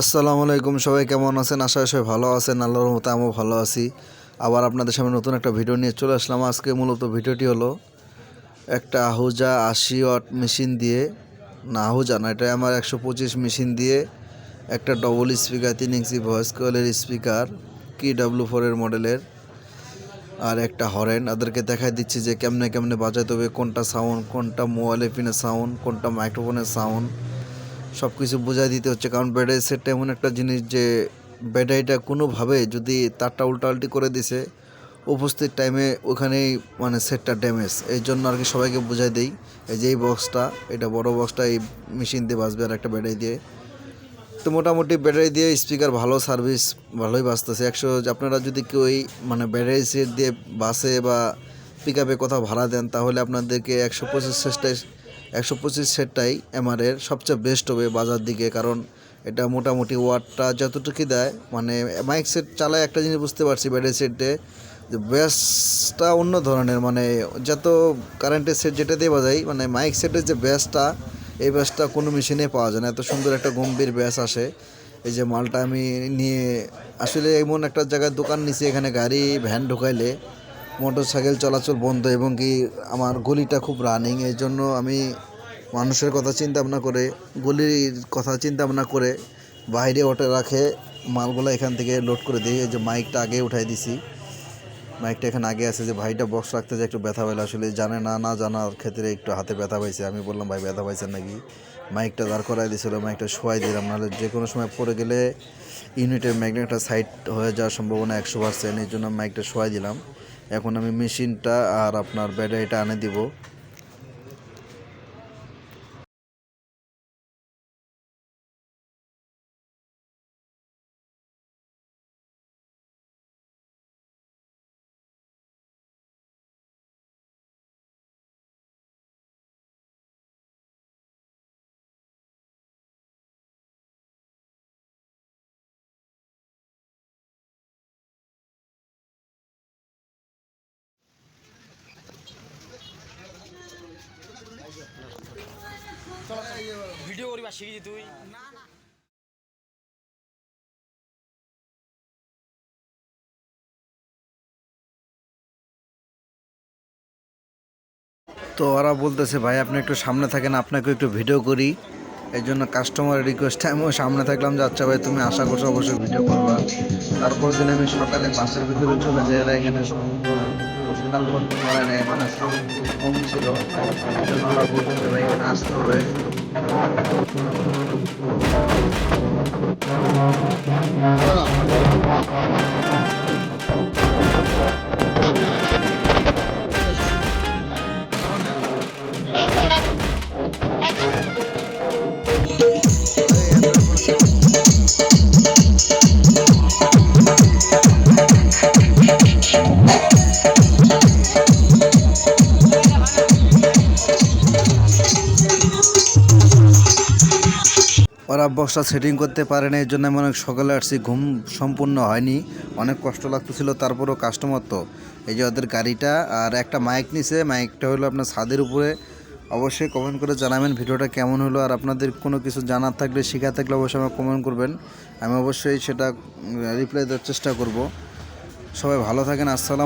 আসসালামু আলাইকুম, সবাই কেমন আছেন? আশা সবাই ভালো আছেন। আল্লাহর মতো আমিও ভালো আছি। আবার আপনাদের সামনে নতুন একটা ভিডিও নিয়ে চলে আসলাম। আজকে মূলত ভিডিওটি হলো একটা আহুজা আশি ওয়াট মেশিন দিয়ে, না, আহুজা না এটা আমার একশো পঁচিশ মেশিন দিয়ে একটা ডবল স্পিকার তিন ইঞ্চি ভয়েস কলের স্পিকার কি ডাব্লু ফোরের মডেলের, আর একটা হরেন। ওদেরকে দেখাই দিচ্ছি যে কেমনে কেমনে বাজাতে হবে, কোনটা সাউন্ড কোনটা মোবাইলে পিনের সাউন্ড কোনটা মাইক্রোফোনের সাউন্ড সব কিছু বোঝাই দিতে হচ্ছে। কারণ ব্যাটারি সেটটা এমন একটা জিনিস যে ব্যাটারিটা কোনোভাবে যদি তারটা উল্টাল্টি করে দিছে, উপস্থিত টাইমে ওখানেই মানে সেটটা ড্যামেজ এই জন্য আর কি সবাইকে বোঝাই দিই, এই যে এই বক্সটা এটা বড় বক্সটা এই মেশিন দিয়ে বাঁচবে আর একটা ব্যাটারি দিয়ে। তো মোটামুটি ব্যাটারি দিয়ে স্পিকার ভালো সার্ভিস ভালোই বাঁচতেছে একশো, আপনারা যদি কেউ এই মানে ব্যাটারি সেট দিয়ে বাসে বা পিক আপে কোথাও ভাড়া দেন, তাহলে আপনাদেরকে একশো পঁচিশ একশো পঁচিশ সেটটাই এমআরের সবচেয়ে বেস্ট হবে বাজার দিকে, কারণ এটা মোটামুটি ওয়াটটা যতটুকু দেয় মানে মাইক সেট চালায় একটা জিনিস বুঝতে পারছি ব্যাটারি সেটে যে ব্যাসটা অন্য ধরনের মানে যত কারেন্টের সেট যেটা দিয়ে বাজাই মানে মাইক সেটের যে ব্যাসটা এই ব্যাসটা কোনো মেশিনে পাওয়া যায় না। এত সুন্দর একটা গম্ভীর ব্যাস আসে। এই যে মালটা আমি নিয়ে, আসলে এমন একটা জায়গায় দোকান নিছি, এখানে গাড়ি ভ্যান ঢোকাইলে মোটর সাইকেল চলাচল বন্ধ এবং কি আমার গলিটা খুব রানিং এই জন্য আমি মানুষের কথা চিন্তা ভাবনা করে, গলির কথা চিন্তা ভাবনা করে বাইরে ওঠে রাখে, মালগুলো এখান থেকে লোড করে দিই যে মাইকটা আগে উঠাই দিছি। মাইকটা এখানে আগে আছে যে ভাইটা বক্স রাখতে যে একটু ব্যথা পাইলে, আসলে জানে না না জানার ক্ষেত্রে একটু হাতে ব্যথা পাইছে। আমি বললাম, ভাই, ব্যথা পাইছেন নাকি? মাইকটা দাঁড় করাই দিয়েছিল মাইকটা শোয়াই দিলাম, নাহলে যে কোনো সময় পড়ে গেলে ইউনিটের ম্যাগনেটটা সাইড হয়ে যাওয়ার সম্ভাবনা একশো পার্সেন্ট এই জন্য মাইকটা শোয়াই দিলাম। এখন আমি মেশিনটা আর আপনার ব্যাটারিটা আনে দিব। ভিডিও করিবা শিখি তুই। তো ওরা বলতেছে, ভাই, আপনি একটু সামনে থাকেন আপনাকে একটু ভিডিও করি। এই জন্য কাস্টমার রিকোয়েস্ট আমিও সামনে থাকলাম যে আচ্ছা ভাই, তুমি আশা করছ, অবশ্যই ভিডিও করবা। তারপর দিন আমি সকালে বাসের ভিতরে চলে যাই এখানে সিগনাল করতে পারে না মানে কম ছিল আমরা জন্য পারি এখানে আসতে হবে ওরা বক্সটা সেটিং করতে পারে না এই জন্য আমি অনেক সকালে আসছি, ঘুম সম্পূর্ণ হয়নি, অনেক কষ্ট লাগতেছিল, তারপরও কাস্টমার তো। এই যে ওদের গাড়িটা, আর একটা মাইক নিছে মাইকটা হলো আপনার ছাদের উপরে। অবশ্যই কমেন্ট করে জানাবেন ভিডিওটা কেমন হলো, আর আপনাদের কোনো কিছু জানার থাকলে, শেখা থাকলে অবশ্যই আমাকে কমেন্ট করবেন। আমি অবশ্যই সেটা রিপ্লাই দেওয়ার চেষ্টা করব। সবাই ভালো থাকেন, আসসালাম